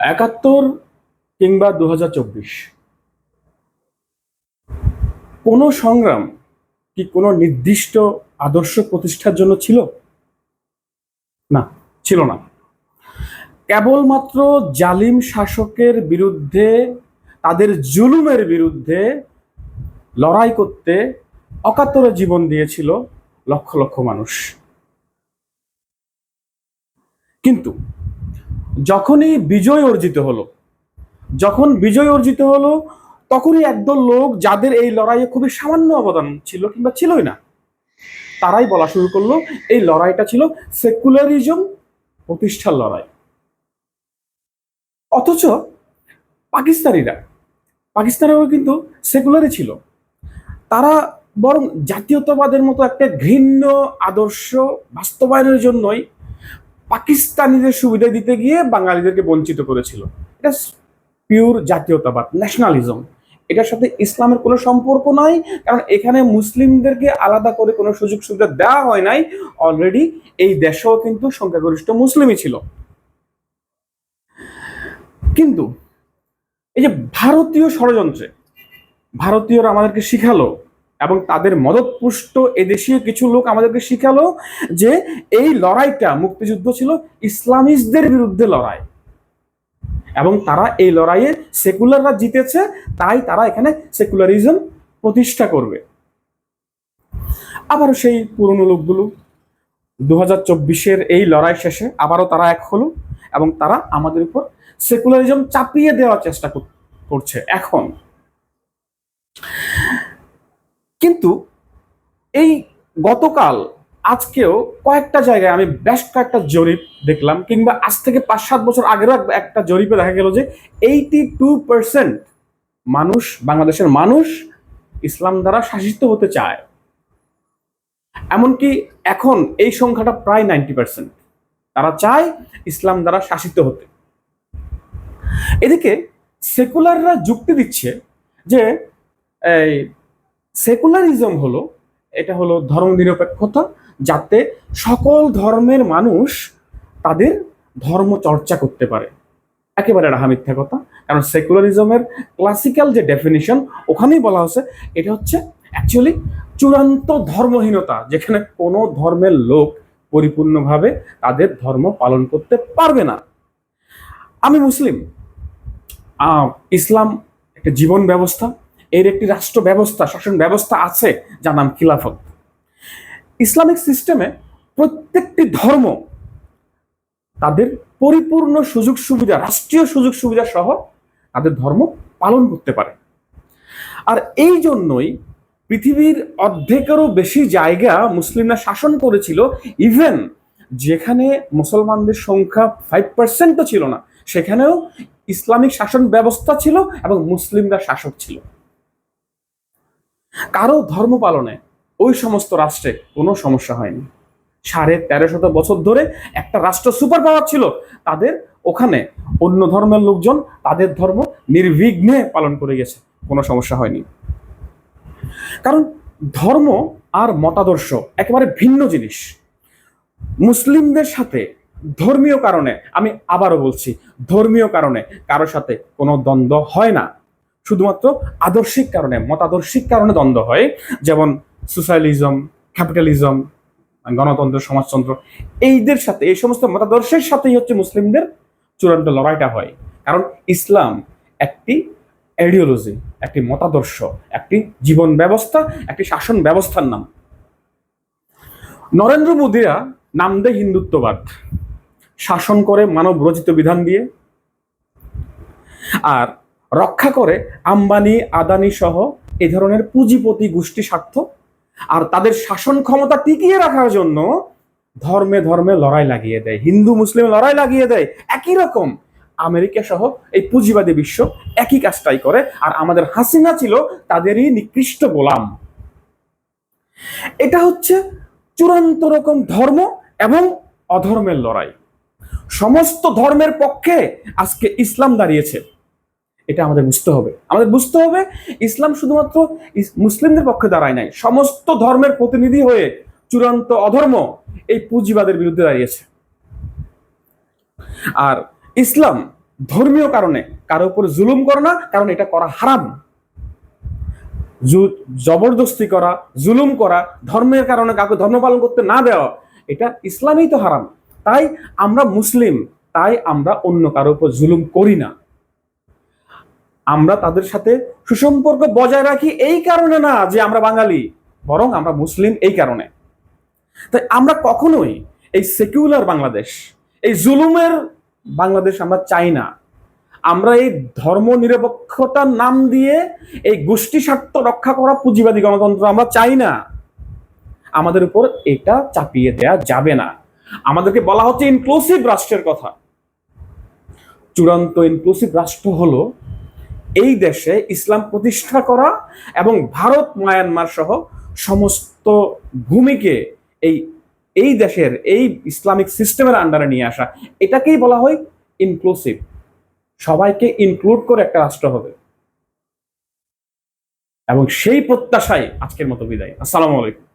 একাত্তর কিংবা দু হাজার চব্বিশ। কোনো সংগ্রাম কি কোনো নির্দিষ্ট আদর্শ প্রতিষ্ঠার জন্য ছিল? না ছিল না। কেবলমাত্র জালিম শাসকের বিরুদ্ধে, তাদের জুলুমের বিরুদ্ধে লড়াই করতে অকাতরে জীবন দিয়েছিল লক্ষ লক্ষ মানুষ। কিন্তু যখনই বিজয় অর্জিত হলো, যখন বিজয় অর্জিত হলো, তখনই একদল লোক যাদের এই লড়াইয়ে খুবই সামান্য অবদান ছিল কিংবা ছিলই না, তারাই বলা শুরু করল, এই লড়াইটা ছিল সেকুলারিজম প্রতিষ্ঠার লড়াই। অথচ পাকিস্তানিরা, পাকিস্তানেও কিন্তু সেকুলারই ছিল। তারা বরং জাতীয়তাবাদের মতো একটা ঘৃণ্য, আদর্শ বাস্তবায়নের জন্যই পাকিস্তানিদের সুবিধা দিতে গিয়ে বাঙালিদেরকে বঞ্চিত করেছিল। এটা পিওর জাতীয়তাবাদ ন্যাশনালিজম এটার সাথে ইসলামের কোনো সম্পর্ক নাই, কারণ এখানে মুসলিমদেরকে আলাদা করে কোনো সুযোগ সুবিধা দেওয়া হয় নাই। অলরেডি এই দেশেও কিন্তু সংখ্যাগরিষ্ঠ মুসলিমই ছিল। কিন্তু এই যে ভারতীয় ষড়যন্ত্রে, ভারতীয়রা আমাদেরকে শিখালো এবং তাদের মদতপুষ্ট এদেশীয় কিছু লোক আমাদেরকে শিখালো যে এই লড়াইটা মুক্তিযুদ্ধ ছিল ইসলামিস্টদের বিরুদ্ধে লড়াই। এবং তারা এই লড়াইয়ে সেকুলাররা জিতেছে, তাই তারা এখানে সেকুলারিজম প্রতিষ্ঠা করবে। আবারও সেই পুরনো লোকগুলো দু হাজার চব্বিশের এই লড়াই শেষে আবারও তারা এক হলো এবং তারা আমাদের উপর সেকুলারিজম চাপিয়ে দেওয়ার চেষ্টা কর- করছে। এখন কিন্তু এই গতকাল আজকেও কয়েকটা জায়গায় আমি বেশ কয়েকটা জরিপ দেখলাম কিংবা আজ থেকে পাঁচ সাত বছর আগেরও একটা জরিপে দেখা গেল যে এইটি টু পার্সেন্ট মানুষ, বাংলাদেশের মানুষ ইসলাম দ্বারা শাসিত হতে চায়। এমনকি এখন এই সংখ্যাটা প্রায় নাইনটি পার্সেন্ট তারা চায় ইসলাম দ্বারা শাসিত হতে। এদিকে সেকুলাররা যুক্তি দিচ্ছে যে সেকুলারিজম হলো, এটা হলো ধর্মনিরপেক্ষতা যাতে সকল ধর্মের মানুষ তাদের ধর্ম চর্চা করতে পারে। একেবারে রাহা মিথ্যা কথা, কারণ সেকুলারিজমের ক্লাসিক্যাল যে ডেফিনিশন ওখানেই বলা হচ্ছে এটা হচ্ছে অ্যাকচুয়ালি চূড়ান্ত ধর্মহীনতা, যেখানে কোনো ধর্মের লোক পরিপূর্ণভাবে তাদের ধর্ম পালন করতে পারবে না। আমি মুসলিম ইসলাম একটা জীবন ব্যবস্থা এর একটি রাষ্ট্র ব্যবস্থা, শাসন ব্যবস্থা আছে, যার নাম খিলাফত। ইসলামিক সিস্টেমে প্রত্যেকটি ধর্ম তাদের পরিপূর্ণ সুযোগ সুবিধা, রাষ্ট্রীয় সুযোগ সুবিধা সহ তাদের ধর্ম পালন করতে পারে। আর এই জন্যই পৃথিবীর অর্ধেকেরও বেশি জায়গা মুসলিমরা শাসন করেছিল ইভেন যেখানে মুসলমানদের সংখ্যা ফাইভ পার্সেন্টও ছিল না, সেখানেও ইসলামিক শাসন ব্যবস্থা ছিল এবং মুসলিমরা শাসক ছিল। কারও ধর্ম পালনে ওই সমস্ত রাষ্ট্রে কোনো সমস্যা হয়নি। সাড়ে তেরো শত বছর ধরে একটা রাষ্ট্র সুপার পাওয়ার ছিল, তাদের ওখানে অন্য ধর্মের লোকজন তাদের ধর্ম নির্বিঘ্নে পালন করে গেছে, কোনো সমস্যা হয়নি। কারণ ধর্ম আর মতাদর্শ একেবারে ভিন্ন জিনিস। মুসলিমদের সাথে ধর্মীয় কারণে, আমি আবারও বলছি, ধর্মীয় কারণে কারোর সাথে কোনো দ্বন্দ্ব হয় না। শুধুমাত্র আদর্শিক কারণে, মতাদর্শিক কারণে দ্বন্দ্ব হয়। যেমন সোশ্যালিজম, ক্যাপিটালিজম, গণতন্ত্র, সমাজতন্ত্র, এইদের সাথে, এই সমস্ত মতাদর্শের সাথেই হচ্ছে মুসলিমদের চূড়ান্ত লড়াইটা হয়। কারণ ইসলাম একটি আইডিওলজি একটি মতাদর্শ, একটি জীবন ব্যবস্থা, একটি শাসন ব্যবস্থার নাম। নরেন্দ্র মোদীরা নাম দেয় হিন্দুত্ববাদ। শাসন করে মানব রচিত বিধান দিয়ে। আর রক্ষা করে আম্বানি, আদানি সহ এ ধরনের পুঁজিপতি গোষ্ঠী স্বার্থ আর তাদের শাসন ক্ষমতা টিকিয়ে রাখার জন্য ধর্মে ধর্মে লড়াই লাগিয়ে দেয়, হিন্দু, মুসলিম লড়াই লাগিয়ে দেয়। একই রকম আমেরিকা সহ এই পুঁজিবাদী বিশ্ব একই কাজটাই করে আর আমাদের হাসিনা ছিল তাদেরই নিকৃষ্ট গোলাম। এটা হচ্ছে চূড়ান্ত রকম ধর্ম এবং অধর্মের লড়াই। সমস্ত ধর্মের পক্ষে আজকে ইসলাম দাঁড়িয়েছে। এটা আমাদের বুঝতে হবে। আমাদের বুঝতে হবে, ইসলাম শুধুমাত্র মুসলিমদের পক্ষে দাঁড়ায় নাই। সমস্ত ধর্মের প্রতিনিধি হয়ে চূড়ান্ত অধর্ম এই পুঁজিবাদের বিরুদ্ধে দাঁড়িয়েছে। আর ইসলাম ধর্মীয় কারণে কারও উপর জুলুম করো না, কারণ এটা করা হারাম। জবরদস্তি করা, জুলুম করা, ধর্মের কারণে কাউকে ধর্ম পালন করতে না দেওয়া, এটা ইসলামই তো হারাম। তাই আমরা মুসলিম, তাই আমরা অন্য কারও উপর জুলুম করি না। আমরা তাদের সাথে সুসম্পর্ক বজায় রাখি এই কারণে না যে আমরা বাঙালি, বরং আমরা মুসলিম এই কারণে। তাই আমরা কখনোই এই সেকুলার বাংলাদেশ, এই জুলুমের বাংলাদেশ আমরা চাই না। আমরা এই ধর্ম নিরপেক্ষতার নাম দিয়ে এই গোষ্ঠী স্বার্থ রক্ষা করা পুঁজিবাদী গণতন্ত্র আমরা চাই না। আমাদের উপর এটা চাপিয়ে দেয়া যাবে না। আমাদেরকে বলা হচ্ছে ইনক্লুসিভ রাষ্ট্রের কথা। চূড়ান্ত ইনক্লুসিভ রাষ্ট্র হলো এই দেশে ইসলাম প্রতিষ্ঠা করা এবং ভারত, মায়ানমার সহ সমস্ত ভূমিকে এই এই দেশের এই ইসলামিক সিস্টেমের আন্ডারে নিয়ে আসা। এটাকেই বলা হয় ইনক্লুসিভ সবাইকে ইনক্লুড করে একটা রাষ্ট্র হবে। এবং সেই প্রত্যাশায় আজকের মতো বিদায়। আসসালামু আলাইকুম।